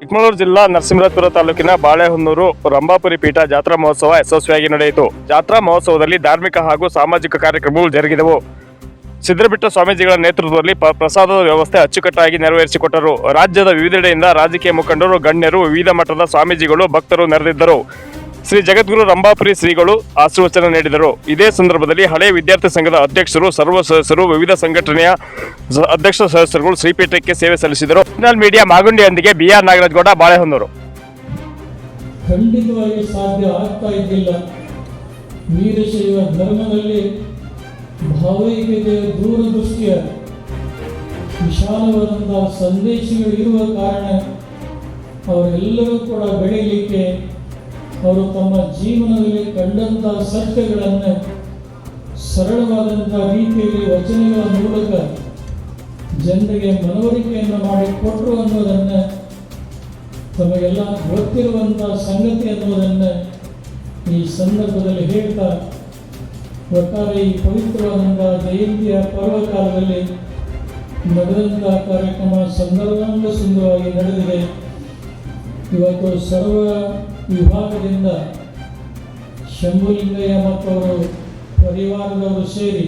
ಚಿಕ್ಕಮಗಳೂರು ಜಿಲ್ಲಾ ನರಸಿಂಹರಾಜಪುರ ತಾಲೂಕಿನ ಬಾಳೆಹೊನ್ನೂರು, ರಂಭಾಪುರಿ ಪೀಠ ಜಾತ್ರಾ ಮಹೋತ್ಸವ ಯಶಸ್ವಿಯಾಗಿ ನಡೆಯಿತು. ಜಾತ್ರಾ ಮಹೋತ್ಸವದಲ್ಲಿ ಧಾರ್ಮಿಕ ಹಾಗೂ ಸಾಮಾಜಿಕ ಕಾರ್ಯಕ್ರಮಗಳು ಜರುಗಿದವು. ಸಿದ್ದರಬಿಟ್ಟ ಸ್ವಾಮೀಜಿಗಳ ನೇತೃತ್ವದಲ್ಲಿ ಪ್ರಸಾದದ ವ್ಯವಸ್ಥೆ ಅಚ್ಚುಕಟ್ಟಾಗಿ ನೆರವೇರಿಸಿಕೊಟ್ಟರು. ರಾಜ್ಯದ ವಿವಿಧೆಡೆಯಿಂದ ರಾಜಕೀಯ ಮುಖಂಡರು, ಗಣ್ಯರು, ವಿವಿಧ ಮಠದ ಸ್ವಾಮೀಜಿಗಳು, ಭಕ್ತರು ನೆರೆದಿದ್ದರು. ಶ್ರೀ ಜಗದ್ಗುರು ರಂಭಾಪುರಿ ಶ್ರೀಗಳು ಆಶೀರ್ವಚನ ನೀಡಿದರು. ಇದೇ ಸಂದರ್ಭದಲ್ಲಿ ಹಳೆಯ ವಿದ್ಯಾರ್ಥಿ ಸಂಘದ ಅಧ್ಯಕ್ಷರು, ಸರ್ವ ಸದಸ್ಯರು, ವಿವಿಧ ಸಂಘಟನೆಯ ಅಧ್ಯಕ್ಷ ಸದಸ್ಯರುಗಳು ಶ್ರೀಪೀಠಕ್ಕೆ ಸೇವೆ ಸಲ್ಲಿಸಿದರು. ನ್ಯಾಷನಲ್ ಮೀಡಿಯಾ ಮಾಗುಂಡಿಯೊಂದಿಗೆ ಬಿಆರ್ ನಾಗರಾಜಗೌಡ, ಬಾಳೆಹೊನ್ನೂರು. ಖಂಡಿತವಾಗಿ ಸಾಧ್ಯ ಆಗ್ತಾ ಇದ್ದಿಲ್ಲ. ವೀರಶೈವ ಧರ್ಮದಲ್ಲಿ ಭಾವೈಕ್ಯತೆಯ ದೂರದೃಷ್ಟಿಯ ವಿಶಾಲವಾದಂತಹ ಸಂದೇಶಗಳು ಇರುವ ಕಾರಣ ಅವರೆಲ್ಲರೂ ಕೂಡ ಬೆಳೀಲಿಕ್ಕೆ ಅವರು ತಮ್ಮ ಜೀವನದಲ್ಲಿ ಕಂಡಂತಹ ಸತ್ಯಗಳನ್ನು ಸರಳವಾದಂತಹ ರೀತಿಯಲ್ಲಿ ವಚನಗಳ ಮೂಲಕ ಜನರಿಗೆ ಮನವರಿಕೆಯನ್ನು ಮಾಡಿ ಕೊಟ್ಟರು ಅನ್ನೋದನ್ನ ತಮಗೆಲ್ಲ ಗೊತ್ತಿರುವಂತಹ ಸಂಗತಿ ಅನ್ನೋದನ್ನ ಈ ಸಂದರ್ಭದಲ್ಲಿ ಹೇಳ್ತಾ ಒಟ್ಟಾರೆ ಈ ಪವಿತ್ರವಾದಂತಹ ಜಯಂತಿಯ ಪರ್ವಕಾಲದಲ್ಲಿ ನಡೆದಂತಹ ಕಾರ್ಯಕ್ರಮ ಸಂದರ್ಭಾಂಗ ಸುಂದರವಾಗಿ ನಡೆದಿದೆ. ಇವತ್ತು ಸರ್ವ ವಿಭಾಗದಿಂದ ಶಂಭುಲಿಂಗಯ್ಯ ಮತ್ತವರು ಪರಿವಾರದವರು ಸೇರಿ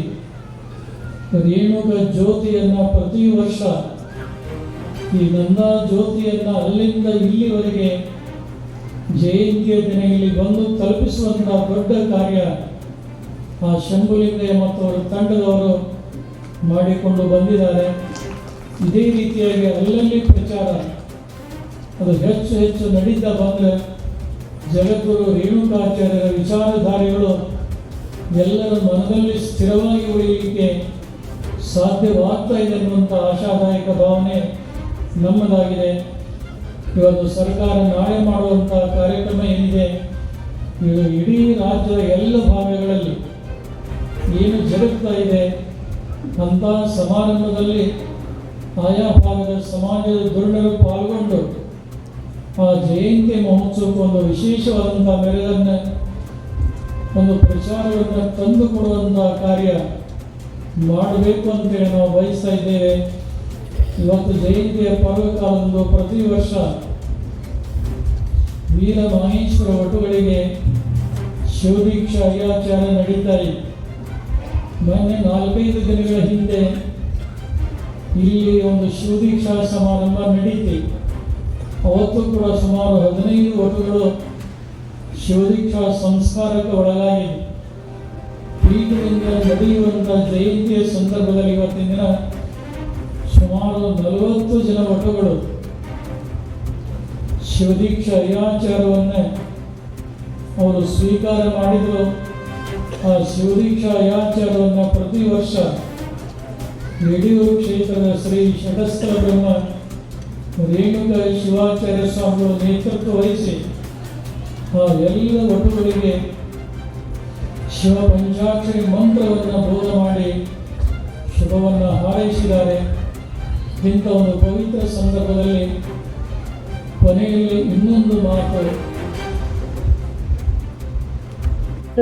ರೇಣುಗ ಜ್ಯೋತಿಯನ್ನು ಪ್ರತಿ ವರ್ಷ ಈ ನಂದಾ ಜ್ಯೋತಿಯನ್ನು ಅಲ್ಲಿಂದ ಇಲ್ಲಿವರೆಗೆ ಜಯಂತಿಯ ದಿನಗಳಲ್ಲಿ ಬಂದು ತಲುಪಿಸುವಂತಹ ದೊಡ್ಡ ಕಾರ್ಯ ಆ ಶಂಭುಲಿಂಗಯ್ಯ ಮತ್ತು ಅವರ ತಂಡದವರು ಮಾಡಿಕೊಂಡು ಬಂದಿದ್ದಾರೆ. ಇದೇ ರೀತಿಯಾಗಿ ಅಲ್ಲಲ್ಲಿ ಪ್ರಚಾರ ಅದು ಹೆಚ್ಚು ಹೆಚ್ಚು ನಡೀತಾ ಬಂದರೆ ಜಗದ್ಗುರು ರೇಣುಕಾಚಾರ್ಯರ ವಿಚಾರಧಾರೆಗಳು ಎಲ್ಲರ ಮನದಲ್ಲಿ ಸ್ಥಿರವಾಗಿ ಉಳಿಯಲಿಕ್ಕೆ ಸಾಧ್ಯವಾಗ್ತಾ ಇದೆ ಅನ್ನುವಂಥ ಆಶಾದಾಯಕ ಭಾವನೆ ನಮ್ಮದಾಗಿದೆ. ಇವತ್ತು ಸರ್ಕಾರ ನಾಳೆ ಮಾಡುವಂಥ ಕಾರ್ಯಕ್ರಮ ಏನಿದೆ ಇಡೀ ರಾಜ್ಯದ ಎಲ್ಲ ಭಾಗಗಳಲ್ಲಿ ಏನು ಜರುಗ್ತಾ ಇದೆ ಅಂಥ ಸಮಾರಂಭದಲ್ಲಿ ಆಯಾ ಭಾಗದ ಸಮಾಜದ ದುರ್ಣರು ಪಾಲ್ಗೊಂಡು ಆ ಜಯಂತಿ ಮಹೋತ್ಸವಕ್ಕೆ ಒಂದು ವಿಶೇಷವಾದಂಥ ಮೆರಗನ್ನು ಒಂದು ಪ್ರಚಾರವನ್ನು ತಂದು ಕೊಡುವಂಥ ಕಾರ್ಯ ಮಾಡಬೇಕು ಅಂತೇಳಿ ನಾವು ಬಯಸ್ತಾ ಇದ್ದೇವೆ. ಇವತ್ತು ಜಯಂತಿಯ ಪರ್ವಕಾಲದಂದು ಪ್ರತಿ ವರ್ಷ ವೀರ ಮಹೇಶ್ವರ ಒಟುಗಳಿಗೆ ಶಿವದೀಕ್ಷಾ ಅಯ್ಯಾಚಾರ ನಡೀತಾ ಇದೆ. ಮೊನ್ನೆ ನಾಲ್ಕೈದು ದಿನಗಳ ಹಿಂದೆ ಇಲ್ಲಿ ಒಂದು ಶಿವದೀಕ್ಷಾ ಸಮಾರಂಭ ನಡೀತಿ ಅವತ್ತು ಕೂಡ ಸುಮಾರು ಹದಿನೈದು ವಟುಗಳು ಶಿವದೀಕ್ಷಾ ಸಂಸ್ಕಾರಕ್ಕೆ ಒಳಗಾಗಿ ಪೀಠದಿಂದ ನಡೆಯುವಂಥ ಜಯಂತಿಯ ಸಂದರ್ಭದಲ್ಲಿ ಇವತ್ತಿನ ದಿನ ಸುಮಾರು ನಲವತ್ತು ಜನ ವಟುಗಳು ಶಿವದೀಕ್ಷಾ ಅಯಾಚಾರವನ್ನು ಅವರು ಸ್ವೀಕಾರ ಮಾಡಿದರು. ಆ ಶಿವದೀಕ್ಷಾ ಅಯಾಚಾರವನ್ನು ಪ್ರತಿ ವರ್ಷ ಯಡಿಯೂರು ಕ್ಷೇತ್ರದ ಶ್ರೀ ಷಟಸ್ಥ ಬ್ರಹ್ಮ ರೇಣುಕ ಶಿವಾಚಾರ್ಯ ಸ್ವಾಮಿಗಳ ನೇತೃತ್ವ ವಹಿಸಿ ಆ ಎಲ್ಲ ಒಟ್ಟುಗಳಿಗೆ ಶಿವ ಪಂಚಾಕ್ಷರಿ ಮಂತ್ರವನ್ನು ಬೋಧ ಮಾಡಿ ಶುಭವನ್ನು ಹಾರೈಸಿದ್ದಾರೆ. ಇಂಥ ಒಂದು ಪವಿತ್ರ ಸಂದರ್ಭದಲ್ಲಿ ಕೊನೆಯಲ್ಲಿ ಇನ್ನೊಂದು ಮಾತು.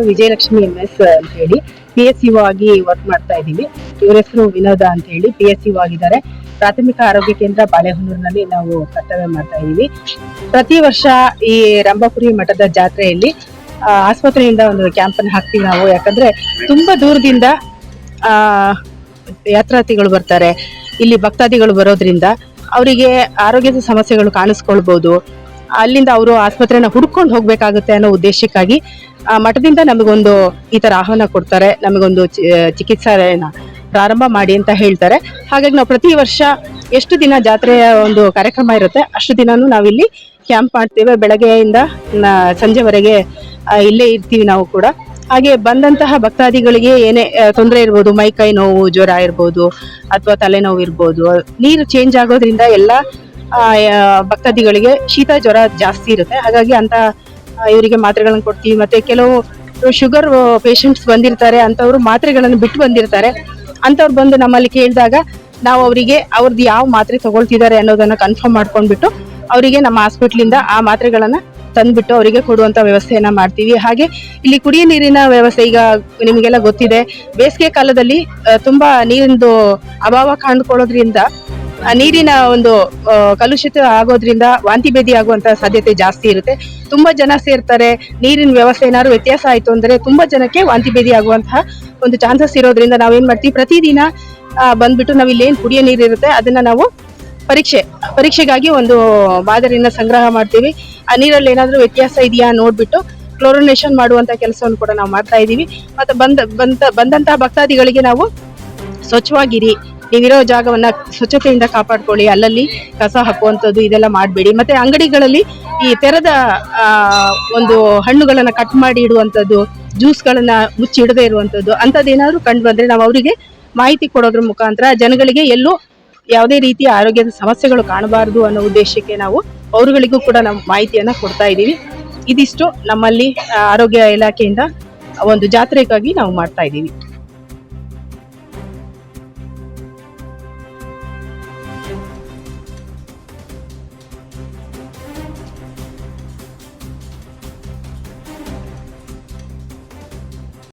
ವಿಜಯಲಕ್ಷ್ಮಿ ಎಂ ಎಸ್ ಅಂತ ಹೇಳಿ ಪಿ ಎಸ್ ಯು ಆಗಿ ವರ್ಕ್ ಮಾಡ್ತಾ ಇದ್ದೀವಿ ಇವರ ಹೆಸರು ವಿನೋದ ಅಂತ ಹೇಳಿ ಪಿ ಎಸ್ ಯು ಆಗಿದ್ದಾರೆ. ಪ್ರಾಥಮಿಕ ಆರೋಗ್ಯ ಕೇಂದ್ರ ಬಾಳೆಹೊನ್ನೂರಿನಲ್ಲಿ ನಾವು ಕರ್ತವ್ಯ ಮಾಡ್ತಾ ಇದ್ದೀವಿ. ಪ್ರತಿ ವರ್ಷ ಈ ರಂಭಾಪುರಿ ಮಠದ ಜಾತ್ರೆಯಲ್ಲಿ ಆಸ್ಪತ್ರೆಯಿಂದ ಒಂದು ಕ್ಯಾಂಪ್ ಅನ್ನು ಹಾಕ್ತೀವಿ ನಾವು. ಯಾಕಂದ್ರೆ ತುಂಬಾ ದೂರದಿಂದ, ಆ, ಯಾತ್ರಾರ್ಥಿಗಳು ಬರ್ತಾರೆ. ಇಲ್ಲಿ ಭಕ್ತಾದಿಗಳು ಬರೋದ್ರಿಂದ ಅವರಿಗೆ ಆರೋಗ್ಯದ ಸಮಸ್ಯೆಗಳು ಕಾಣಿಸ್ಕೊಳ್ಬಹುದು ಅಲ್ಲಿಂದ ಅವರು ಆಸ್ಪತ್ರೆನ ಹುಡ್ಕೊಂಡು ಹೋಗ್ಬೇಕಾಗುತ್ತೆ ಅನ್ನೋ ಉದ್ದೇಶಕ್ಕಾಗಿ, ಆ, ಮಠದಿಂದ ನಮಗೊಂದು ಈ ತರ ಆಹ್ವಾನ ಕೊಡ್ತಾರೆ. ನಮಗೊಂದು ಚಿಕಿತ್ಸಾಲಯನ. ಪ್ರಾರಂಭ ಮಾಡಿ ಅಂತ ಹೇಳ್ತಾರೆ. ಹಾಗಾಗಿ ನಾವು ಪ್ರತಿ ವರ್ಷ ಎಷ್ಟು ದಿನ ಜಾತ್ರೆಯ ಒಂದು ಕಾರ್ಯಕ್ರಮ ಇರುತ್ತೆ, ಅಷ್ಟು ದಿನಾನು ನಾವಿಲ್ಲಿ ಕ್ಯಾಂಪ್ ಮಾಡ್ತೇವೆ. ಬೆಳಗ್ಗೆಯಿಂದ ಸಂಜೆವರೆಗೆ ಇಲ್ಲೇ ಇರ್ತೀವಿ ನಾವು ಕೂಡ. ಹಾಗೆ ಬಂದಂತಹ ಭಕ್ತಾದಿಗಳಿಗೆ ಏನೇ ತೊಂದರೆ ಇರ್ಬೋದು, ಮೈ, ಕೈ ನೋವು, ಜ್ವರ ಇರ್ಬೋದು, ಅಥವಾ ತಲೆನೋವು ಇರ್ಬೋದು, ನೀರು ಚೇಂಜ್ ಆಗೋದ್ರಿಂದ ಎಲ್ಲ ಭಕ್ತಾದಿಗಳಿಗೆ ಶೀತ, ಜ್ವರ ಜಾಸ್ತಿ ಇರುತ್ತೆ. ಹಾಗಾಗಿ ಅಂತ ಇವರಿಗೆ ಮಾತ್ರೆಗಳನ್ನು ಕೊಡ್ತೀವಿ. ಮತ್ತೆ ಕೆಲವು ಶುಗರ್ ಪೇಷಂಟ್ಸ್ ಬಂದಿರ್ತಾರೆ, ಅಂತವರು ಮಾತ್ರೆಗಳನ್ನು ಬಿಟ್ಟು ಬಂದಿರ್ತಾರೆ. ಅಂತವ್ರು ಬಂದು ನಮ್ಮಲ್ಲಿ ಕೇಳಿದಾಗ ನಾವು ಅವರಿಗೆ ಅವ್ರದ್ದು ಯಾವ ಮಾತ್ರೆ ತಗೊಳ್ತಿದ್ದಾರೆ ಅನ್ನೋದನ್ನ ಕನ್ಫರ್ಮ್ ಮಾಡ್ಕೊಂಡ್ಬಿಟ್ಟು ಅವರಿಗೆ ನಮ್ಮ ಹಾಸ್ಪಿಟ್ಲಿಂದ ಆ ಮಾತ್ರೆಗಳನ್ನ ತಂದ್ಬಿಟ್ಟು ಅವರಿಗೆ ಕೊಡುವಂತ ವ್ಯವಸ್ಥೆಯನ್ನು ಮಾಡ್ತೀವಿ. ಹಾಗೆ ಇಲ್ಲಿ ಕುಡಿಯ ನೀರಿನ ವ್ಯವಸ್ಥೆ ಈಗ ನಿಮಗೆಲ್ಲ ಗೊತ್ತಿದೆ. ಬೇಸಿಗೆ ಕಾಲದಲ್ಲಿ ತುಂಬ ನೀರಿಂದು ಅಭಾವ ಕಾಣ್ಕೊಳ್ಳೋದ್ರಿಂದ ನೀರಿನ ಒಂದು ಕಲುಷಿತ ಆಗೋದ್ರಿಂದ ವಾಂತಿ ಭೇದಿ ಆಗುವಂತ ಸಾಧ್ಯತೆ ಜಾಸ್ತಿ ಇರುತ್ತೆ. ತುಂಬಾ ಜನ ಸೇರ್ತಾರೆ. ನೀರಿನ ವ್ಯವಸ್ಥೆ ಏನಾದ್ರು ವ್ಯತ್ಯಾಸ ಆಯಿತು ಅಂದ್ರೆ ತುಂಬಾ ಜನಕ್ಕೆ ವಾಂತಿ ಭೇದಿ ಆಗುವಂತಹ ಒಂದು ಚಾನ್ಸಸ್ ಇರೋದ್ರಿಂದ ನಾವೇನ್ ಮಾಡ್ತೀವಿ? ಪ್ರತಿದಿನ ದಿನ ಬಂದ್ಬಿಟ್ಟು ನಾವು ಇಲ್ಲಿ ಏನ್ ಕುಡಿಯೋ ನೀರು ಇರುತ್ತೆ, ಅದನ್ನ ನಾವು ಪರೀಕ್ಷೆ, ಪರೀಕ್ಷೆಗಾಗಿ ಒಂದು ಮಾದರಿನ ಸಂಗ್ರಹ ಮಾಡ್ತೀವಿ. ಆ ನೀರಲ್ಲಿ ಏನಾದ್ರೂ ವ್ಯತ್ಯಾಸ ಇದೆಯಾ ನೋಡ್ಬಿಟ್ಟು ಕ್ಲೋರಿನೇಷನ್ ಮಾಡುವಂತ ಕೆಲಸವನ್ನು ಕೂಡ ನಾವು ಮಾಡ್ತಾ ಇದೀವಿ. ಮತ್ತೆ ಬಂದ ಬಂದ, ಬಂದಂತಹ ಭಕ್ತಾದಿಗಳಿಗೆ ನಾವು ಸ್ವಚ್ಛವಾಗಿರಿ. ನೀವಿರೋ ಜಾಗವನ್ನ ಸ್ವಚ್ಛತೆಯಿಂದ ಕಾಪಾಡ್ಕೊಳ್ಳಿ. ಅಲ್ಲಲ್ಲಿ ಕಸ ಹಾಕುವಂಥದ್ದು ಇದೆಲ್ಲ ಮಾಡಬೇಡಿ. ಮತ್ತೆ ಅಂಗಡಿಗಳಲ್ಲಿ ಈ ತೆರೆದ ಒಂದು ಹಣ್ಣುಗಳನ್ನ ಕಟ್ ಮಾಡಿ ಇಡುವಂಥದ್ದು ಜ್ಯೂಸ್ಗಳನ್ನ ಮುಚ್ಚಿ ಇಡದೇ ಇರುವಂಥದ್ದು ಅಂಥದ್ದೇನಾದ್ರೂ ಕಂಡು ಬಂದ್ರೆ ನಾವು ಅವರಿಗೆ ಮಾಹಿತಿ ಕೊಡೋದ್ರ ಮುಖಾಂತರ ಜನಗಳಿಗೆ ಎಲ್ಲೂ ಯಾವುದೇ ರೀತಿಯ ಆರೋಗ್ಯದ ಸಮಸ್ಯೆಗಳು ಕಾಣಬಾರದು ಅನ್ನೋ ಉದ್ದೇಶಕ್ಕೆ ನಾವು ಅವರುಗಳಿಗೂ ಕೂಡ ನಾವು ಮಾಹಿತಿಯನ್ನ ಕೊಡ್ತಾ ಇದ್ದೀವಿ. ಇದಿಷ್ಟು ನಮ್ಮಲ್ಲಿ ಆರೋಗ್ಯ ಇಲಾಖೆಯಿಂದ ಒಂದು ಜಾತ್ರೆಗಾಗಿ ನಾವು ಮಾಡ್ತಾ ಇದ್ದೀವಿ.